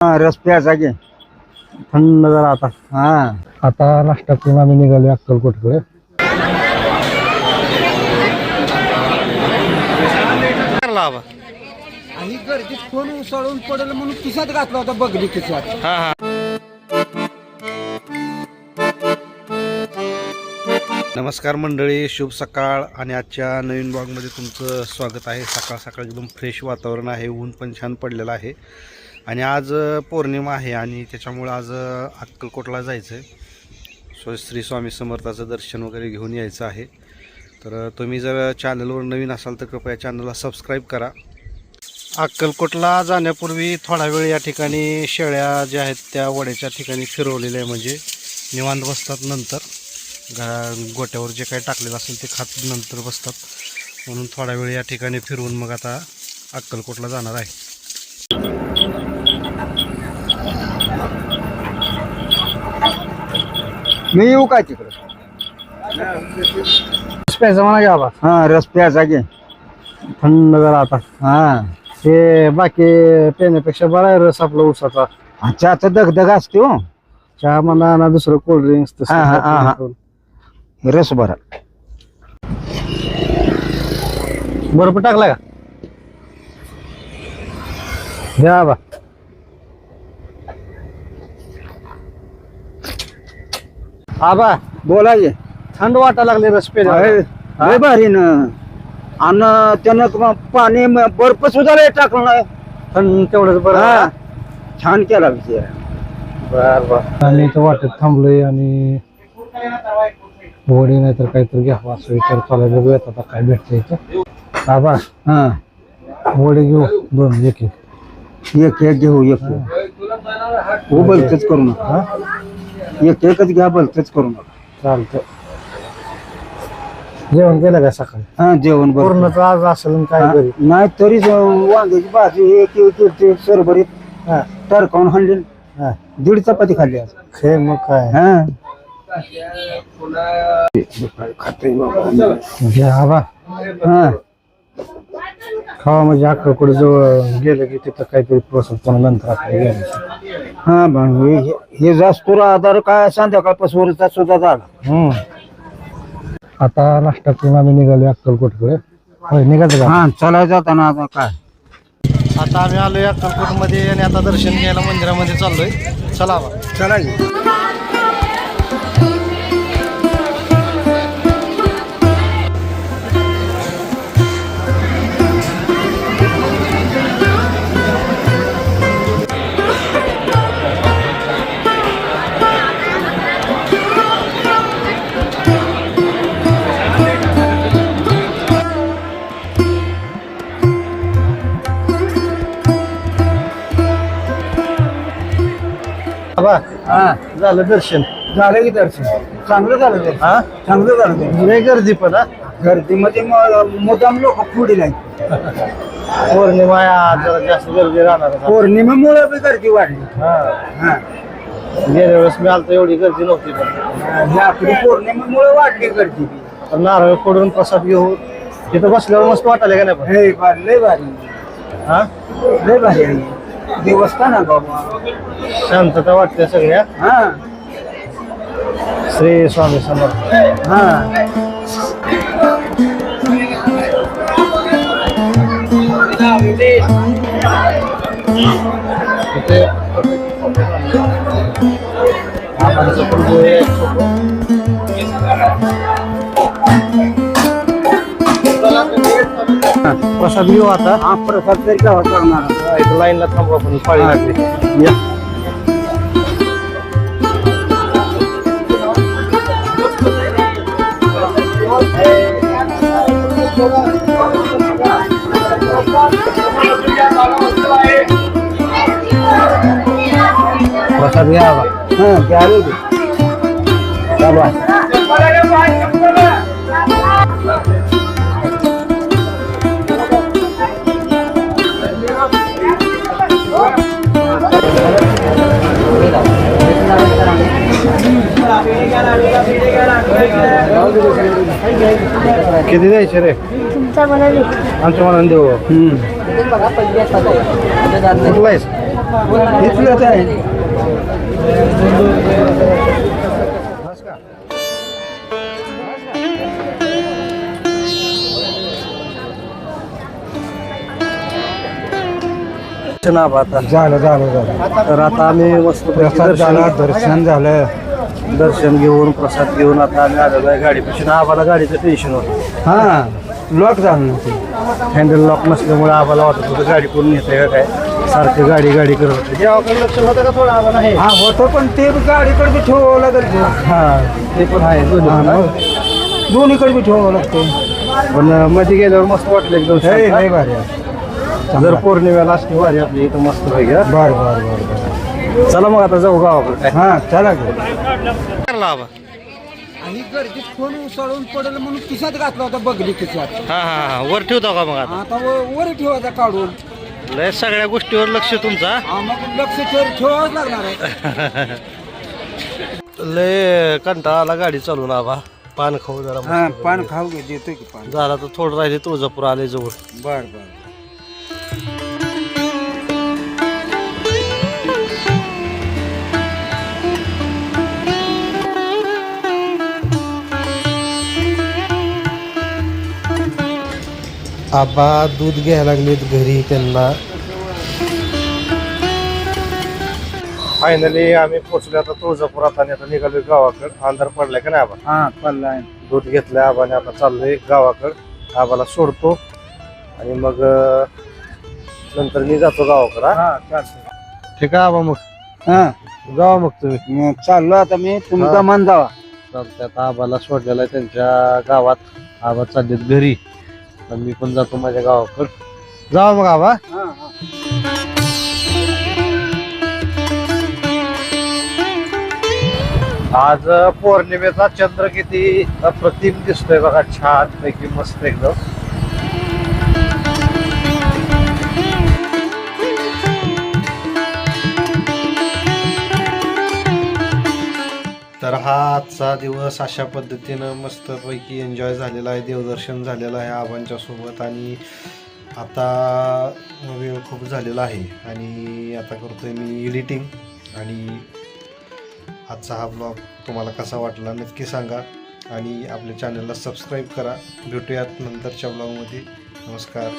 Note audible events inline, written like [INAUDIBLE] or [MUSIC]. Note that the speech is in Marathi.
हा रस प्यायचा घे थंड जरा आता. हा. आता नाश्ता करून आम्ही निघालो अक्कलकोटकडे. आणि गर्दीत कोण उसळून पडलं म्हणून किसात घातला होता बघली किसात नमस्कार मंडळी शुभ सकाळ आणि आजच्या नवीन ब्लॉगमध्ये तुमचं स्वागत आहे. सकाळ सकाळ एकदम फ्रेश वातावरण आहे ऊन पण छान पडलेलं आहे. आणि आज पौर्णिमा आहे आणि त्याच्यामुळं आज अक्कलकोटला जायचं आहे सो श्री स्वामी समर्थाचं दर्शन वगैरे घेऊन यायचं आहे. तर तुम्ही जर चॅनलवर नवीन असाल तर कृपया चॅनलला सबस्क्राईब करा. अक्कलकोटला जाण्यापूर्वी थोडा वेळ या ठिकाणी शेळ्या ज्या आहेत त्या वड्याच्या ठिकाणी फिरवलेल्या आहे म्हणजे निवांत बसतात नंतर. गा गोट्यावर जे काही टाकलेलं असेल ते खात नंतर बसतात. म्हणून थोडा वेळ या ठिकाणी फिरवून मग आता अक्कलकोटला जाणार आहे. मी येऊ काय तिकडे? प्यायचा म्हणा घ्या बा हा रस प्यायचा घे थंड जरा आता. हा. हे बाकी पेण्यापेक्षा बरा आहे रस आपला उसाचा चहाचा दगदग असते हो. चहा म्हणा ना दुसरं कोल्ड्रिंक्स हा, हा, हा, हा. रस बरा. टाकला का? घ्या बा आबा बोला घे थंड वाटायला लागले रस पेल्या अरे, लय भारी ना. आणि त्यानं क- पाणी म- बर्फ सुद्धा लय टाकलं नाही. थंड तेवढंच बरं. हा. छान केला विषय बर बर. आम्ही इथं वाटेत थांबलोय आणि वडी नाहीतर काहीतरी घ्यावं असं विचार चालू. बघूयात आता काय भेटतं इथं. आबा हा. वडी घेऊ दोन एक एक. एक एक घेऊ एक. हो. बलतच करू नका हा? एक एकच घ्या बलतच करू नका चालतं जेवण केलं का सकाळी? हा जेवण बरं. पूर्णच आज असेल आणि काय हा, घरी? नाही तरी ज- वांग्याची भाजी हे ते सरभरीत हा. टरकावून हाणली हा. दीड चपाती खाल्ली आज. खे मग काय? हा. खातोय बाबा. घ्या आबा. हा. खावा म्हणजे अक्कलकडे जवळ गेलं की तिथं काहीतरी प्रोसेस पण नंतर आपल्याला घ्यायचं हा बा, हे- हे- हे जास्त आधार काय? संध्याकाळपासून सुद्धा झाला. हम्म. आता नाश्ता करून आम्ही निघालो अक्कलकोटकडे. होय निघायचं का? हा चला जाताना आता काय? आता आम्ही आलोय अक्कलकोटमध्ये आणि आता दर्शन घ्यायला मंदिरामध्ये चाललोय. चला बा चला हा. झालं दर्शन. झालं की दर्शन. चांगलं झालं दर्शन हा? चांगलं झालं दर्शन लय गर्दी पण हा? गर्दीमध्ये म- मुद्दाम लोक पुढे नाही पौर्णिमा आहे आज जरा जास्त गर्दी राहणार आहे. पौर्णिमेमुळे बी गर्दी वाढली. हा. हा. गेल्या वेळेस मी आलतो एवढी गर्दी नव्हती पण. आपली पौर्णिमेमुळे वाढली गर्दी. बी. पण नारळ फोडून प्रसाद घेऊन तिथं बसल्यावर मस्त वाटायला का नाही पण? हे बा- लय भारी. हा? लय भारी आहे. देवस्थान आहे बाबा शांतता वाटते सगळ्या हा श्री स्वामी समर्थ हा तिथे आबांचं पण गोळे आहेत. प्रसाद घेऊ आता हा प्रसाद तरी का करणार इथं लाईनला थांबू आपण पाळी लागली या प्रसाद घ्या आबा हा घ्या रे ते. किती द्यायचे रे? तुमचा म्हणाली आमच्या मनाने देऊ. हम्म. कुठला आहेस? इथलंच आहे झालं झालं झालं. तर आता आम्ही मस्त प्रसाद झाला दर्शन झालं. दर्शन घेऊन प्रसाद घेऊन आता आम्ही आलेलो आहे गाडीपासून. आम्हाला गाडीचं टेन्शन होतं. हा लॉक झालं नव्हती हँडल लॉक नसल्यामुळे आम्हाला वाटत होतं गाडी कोण नेते का काय? सारखी गाडी गाडी करत होते. देवाकडे लक्ष होतं का थोडं आम्हाला हे? हा होतं पण ते गाडीकडे बी ठेवावं लागेल. हा ते पण आहे दोन्ही पण. आहे. मग? दोन्हीकडे बी ठेवावं लागतं. पण मध्ये गेल्यावर मस्त वाटलं एकदम हे शांत. नाही भारी आहे. जर पौर्णिमेला असली वारी आपली इथं मस्त पाहिजे बर बर बर बर. चला मग आता जाऊ गावाकडे. काय हा चला की. आणि गर्दीत फोन उसळून पडेल म्हणून किशात घातला होता बगली किशात हा हा हा. वर ठेवतो का मग आता? आता व- वर ठेवायचा काढून. लय सगळ्या गोष्टीवर लक्ष तुमचा हा, मग लक्ष ठेव ठेवावंच लागणार आहे. [LAUGHS] लय कंटाळा आला गाडी चालून आबा. पान खाऊ जरा हा. पान खाऊ घे देतोय की पान. झाला तर थोडं राहिले तुळजापूर आले जवळ. बर बर. आबा दूध घ्यायला लागलेत घरी त्यांना. फायनली आम्ही पोहोचलो आता तुळजापुरात आणि आता निघालोय गावाकडे. अंधार पडलाय का नाही आबा? हा पल्ला दूध घेतलंय आबाने आता चाललोय गावाकडे. आबाला सोडतो आणि मग अं, नंतर मी जातो गावाकडे हा? हा चालतंय. ठीक आहे आबा मग. हा. जावा मग तुम्ही. मग चाललो आता मी. तुमचा हा. मन जावा. चालतंय आता आबाला सोडलेलं आहे त्यांच्या गावात. आबा चाललेत घरी. आणि मी पण जातो माझ्या गावाकडे. जावा मग आबा. हा हा. आज पौर्णिमेचा चंद्र किती अप्रतिम दिसतोय बघा छान पैकी मस्त एकदम. तर हा आजचा दिवस अशा पद्धतीनं मस्तपैकी एन्जॉय झालेला आहे देवदर्शन झालेलं आहे आबांच्या सोबत आणि आता वेळ खूप झालेला आहे. आणि आता करतोय मी एडिटिंग आणि आजचा हा ब्लॉग तुम्हाला कसा वाटला नक्की सांगा. आणि आपल्या चॅनलला सबस्क्राईब करा. भेटूयात नंतरच्या ब्लॉगमध्ये नमस्कार.